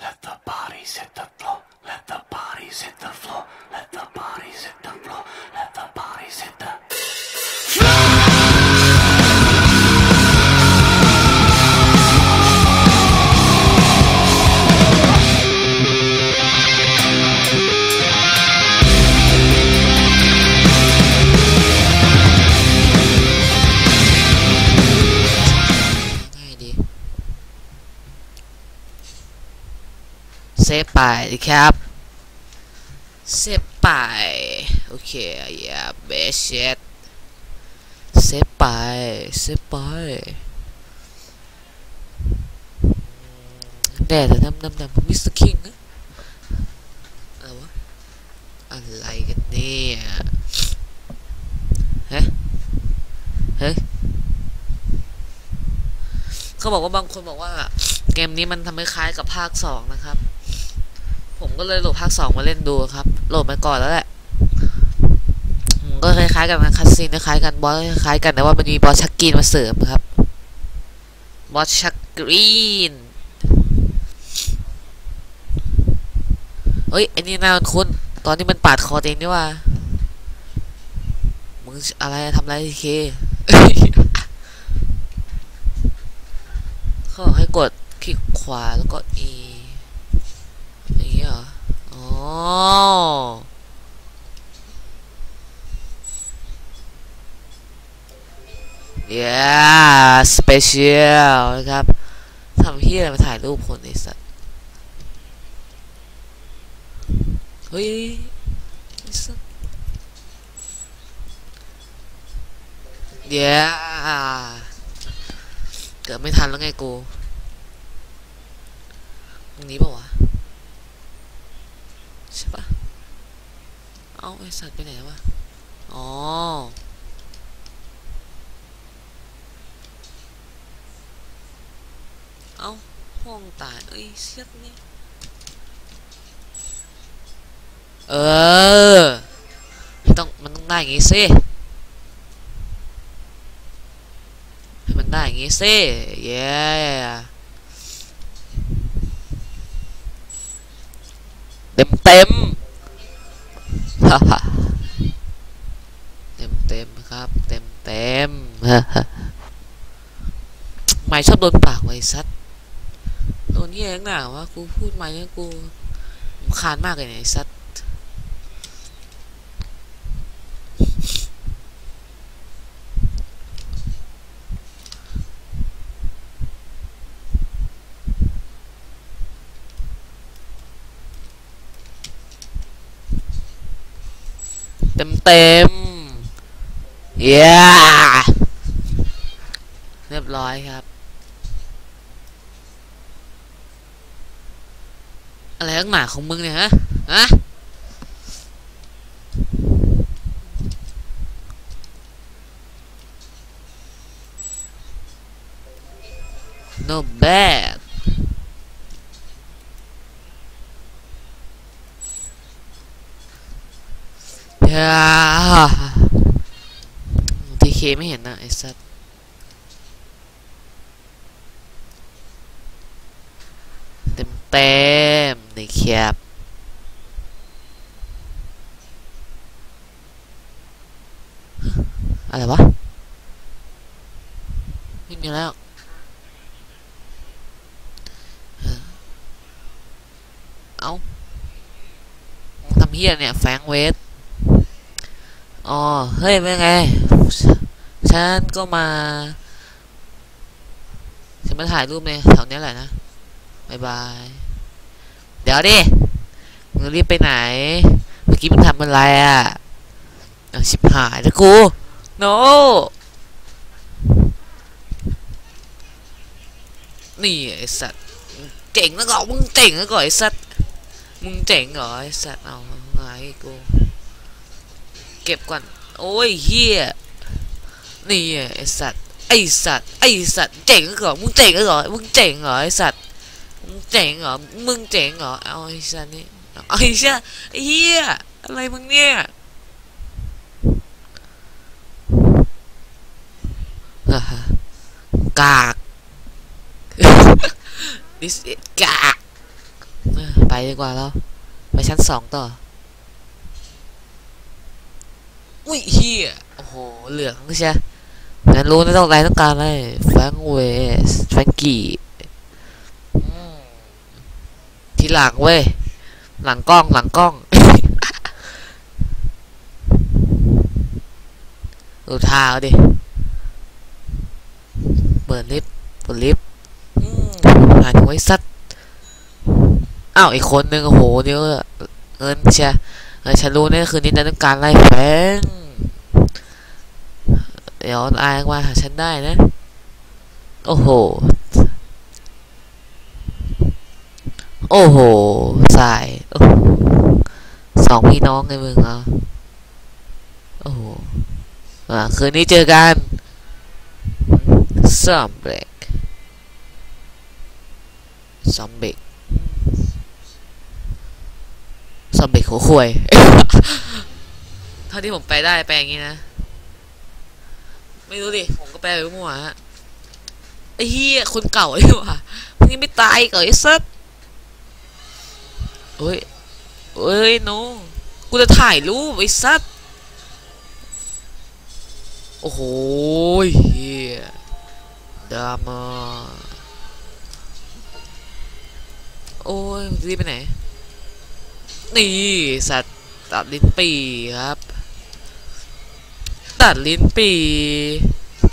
Let the bodies hit the ซฟไปครับเซฟไปโอเคอย่าเบสเชตเซฟไปเซฟไปแด่แต่น้ำน้ำน้ำมิสเตอร์คิงอะอะไรวะอะไรกันเนี่ยฮะเฮ้ยเขาบอกว่าบางคนบอกว่า เกมนี้มันทำให้คล้ายกับภาคสองนะครับ ก็เลยโหลดภาคสองมาเล่นดูครับ โหลดมาก่อนแล้วแหละก็คล้ายๆกันนะคัสซีนคล้ายกันบอสคล้ายกันแต่ว่ามันมีบอสชักกรีนมาเสริมครับบอสชักกรีนเฮ้ยไอ้นี่น่าคุ้นตอนที่มันปาดคอเองนี่ว่ามึงอะไรทำอะไรเคเขาบอกให้กดคลิกขวาแล้วก็ E อย่างนี้เหรอ อ๋อ yeah special นะครับทำเฮียอะไรมาถ่ายรูปคนไอ้สัตว์เฮ้ยไอ้สัตว์ yeah เกิดไม่ทันแล้วไงกู ตรงนี้ปะวะ ใช่ปะ เอ้าไอสัตว์ไปไหนแล้ววะ อ๋อ เอ้า ห้องตายเอ้ยเสียดนี่ เออ มันต้อง มันต้องได้อย่างงี้สิให้มันได้อย่างงี้สิ เย้เต็มเต็มฮ่าฮ่า เต็มเต็มครับ เต็มเต็มฮ่ไม่ชอบโดนปากไว้ซัดโดนที่ยงหนาวะกูพูดไม่เนี่ยกูคานมากเลยเนี่ยไอ้ซัด ต็มเต็มเย้เรียบร้อยครับ อะไรข้างหนาของมึงเนี่ยฮะ ฮะ ทีเคไม่เห็นนะไอ้สัสเต็มเต็มในแคปอะไรวะ ไม่มีแล้วเออเอาทำเฮียเนี่ย แฟงเวส อ๋อ เฮ้ย เป็นไง ฉันก็มา ฉันมาถ่ายรูปในแถวนี้แหละนะบายบาย เดี๋ยวดิ มึงรีบไปไหน เมื่อกี้มึงทำอะไรอะเอาชิบหายแล้วกู no นี่ไอ้สัตว์เจ๋งแล้วก็มึงเจ๋งแล้วก็ไอ้สัตว์มึงเจ๋งเหรอไอ้สัตว์เอาไงกู เก็บก่อน โอ้ยเฮียนี่ไอสัตว์ไอสัตว์ไอสัตว์เจ๋งเหรอมึงเจ๋งเหรอมึงเจ๋งเหรอไอสัตว์มึงเจ๋งเหรอมึงเจ๋งเหรอเอาไอสัตว์นี่ไอสัตว์ไอเฮียอะไรมึงเนี่ยกาก this is กากดีกว่าแล้ว ไปชั้นสองต่อ อุ้ยเฮียโอ้โห เหลืองใช่งั้นรู้นะต้องอะไรต้องการอะไรแฟรงเวสแฟรงกี้ทีหลังเว้ย หลังกล้องหลังกล้องดูท่าเอาดิ เปิดลิฟต์เปิดลิฟต์หายไว้สัตว์อ้าวอีกคนนึงโอ้โหเดี๋ยเงินเชีย เออฉันรู้แน่คืนนี้ฉันต้องการไล่แฟงเดี๋ยวอายมาหาฉันได้นะ โอ้โห โอ้โห สายอสองพี่น้องไงมึงอะโอ้โหอ่าคืนนี้เจอกันซัมเบรกซัมเบรกซัม เบรกหัวควยเท่าที่ผมไปได้แปลอย่างนี้นะ ไม่รู้ดิ ผมก็แปลไปมั่วฮะไอ้เหี้ยคนเก่าไอ้ว่ามึงยังไม่ตายก่อนไอ้สัสเฮ้ยเฮ้ยโนกูจะถ่ายรูปไอ้สัสโอ้โหเฮียดราม่าโอ้ยรีบไปไหน นี่สัตว์ตัดลิ้นปีครับ ตัดลิ้นปี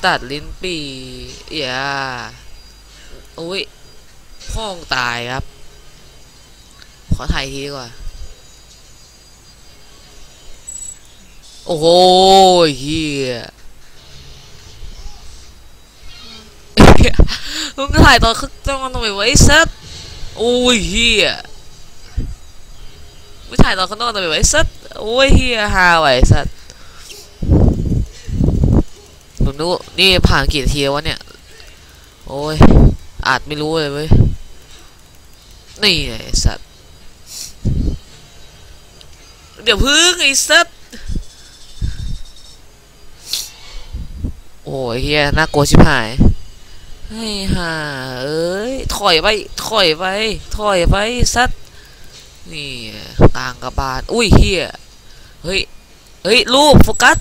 ตัดลิ้นปีอย่าโอ้ยพ่องตายครับ ขอถ่ายทีดีกว่าโอ้โหเฮียมึงถ่ายตอนคึกจ้องทำไมไวะไอ้สัสโอ้ยเฮีย ไม่ถ่ายตอนข้างนอกทำไมไวะไอ้สัสโอ้ยเฮียฮาไว้ไอ้สัสผมนึกนี่ผ่านกี่นาทีแล้ววะเนี่ย โอ้ยอาจไม่รู้เลยเว้ย นี่ไงไอ้สัสเดี๋ยวพึ่งไอ้สัสโอ้ยเฮียน่ากลัวชิบหายเฮ้ยฮ่าเอ้ย ถอยไป ถอยไป ถอยไปสัตว์ นี่กลางกระบาลอุ้ยเฮียเฮ้ย เฮ้ย รูป โฟกัส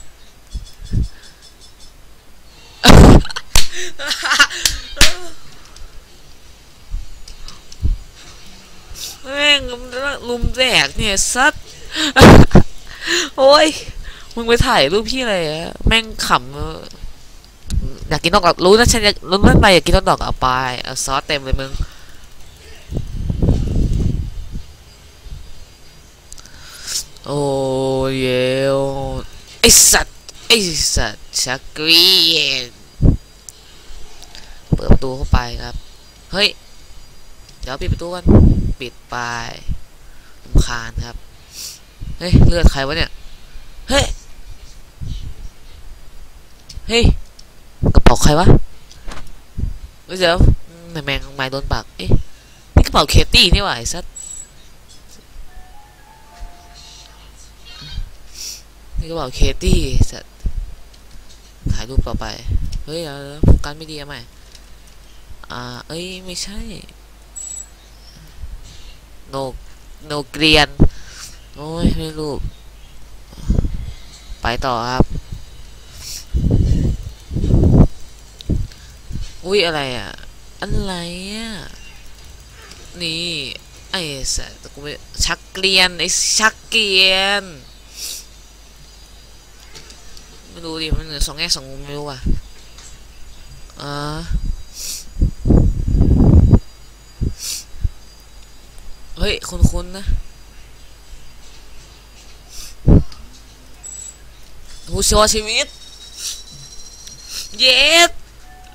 แม่งลุมแดกเนี่ยสัตว์โอ้ย มึงไปถ่ายรูปพี่อะไรอะแม่งขำอยากกินนกดอกรู้นะฉันอยากรู้เรื่องไปอยากกินนกดอกเอาไปเอาซอสเต็มเลยมึง โอ้ยเยวไอสัตว์ไอสัตว์ชักเกีนเปิดประตูเข้าไปครับ เฮ้ย เดี๋ยวปิดประตูกัน ปิดไปลำคาญครับ เฮ้ย เลือดใครวะเนี่ย เฮ้ย เฮ้ย กระเป๋าใครวะเฮ้ยเดี๋ยวแมงมงไม้โดนปากเอ๊ะ นี่กระเป๋าเคตี้นี่หว่าไอ้สัส นี่กระเป๋าเคตี้สัสถ่ายรูปต่อไป เฮ้ยเดี๋ยวโฟกัสไม่ดีอะไหมอ่า เอ้ย ไม่ใช่ โน โนเกรียน โอ้ยไม่รู้ไปต่อครับ อุ้ยอะไรอะ อะไรอะ นี่ ไอ้สัตว์กูไม่ชักเกรียน ไอ้ชักเกรียน ไม่รู้ดิ มันสองแง่สองมุมไม่รู้อะอ่าเฮ้ย คุ้นๆนะผู้ชัวชีวิต เย็ด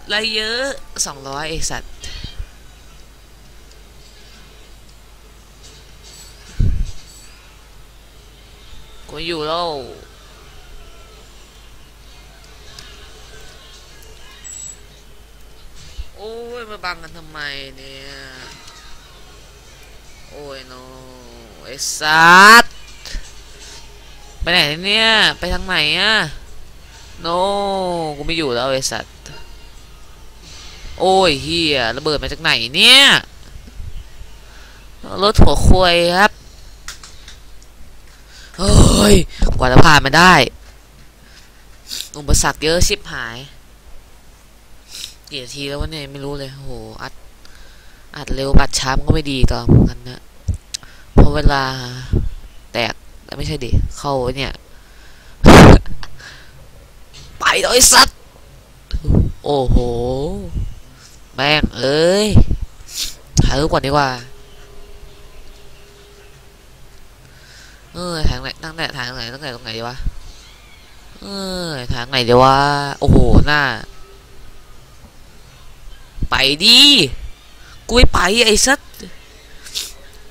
ไรเยอะสองร้อยไอสัตว์กูอยู่แล้ว โอ้ยมาบังกันทำไมเนี่ย โอ้ยโนไอสัตว์ไปไหนเนี่ย ไปทางไหนอะโนกูไม่อยู่แล้วไอสัตว์โอ้ยเฮียระเบิดมาจากไหนเนี่ย รถหัวควยครับเฮ้ย กว่าจะผ่านมาได้ อุปสรรคเยอะชิบหาย กี่ทีแล้ววะเนี่ยไม่รู้เลยโหอัดอัดเร็วบัดช้ามนก็ไม่ดีต่อเหมือนกันนะเพราะเวลาแตกไม่ใช่ดิเข้าเนี่ยไปเลยสัตว์โอ้โห แม่งเอ้ยถ่ายรูปก่อนดีกว่าเออทางไหนตั้งแต่ทางไหนตั้งแต่ตรงไหนดีวะเออทางไหนดีวะโอ้โหหน้า ไปดิกูไม่ไปไอ้สัส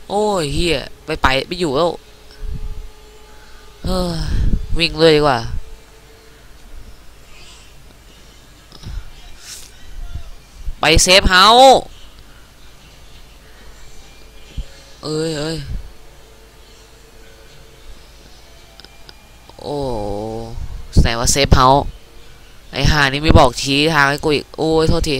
โอ้ยเฮียไปไปไม่อยู่แล้วเออวิ่งเลยดีกว่าไปเซฟเฮาเอ้ยเอ้ยโอ้แสดงว่าเซฟเฮาไอ้ห่านี่ไม่บอกชี้ทางให้กูอีก โอ้ยโทษที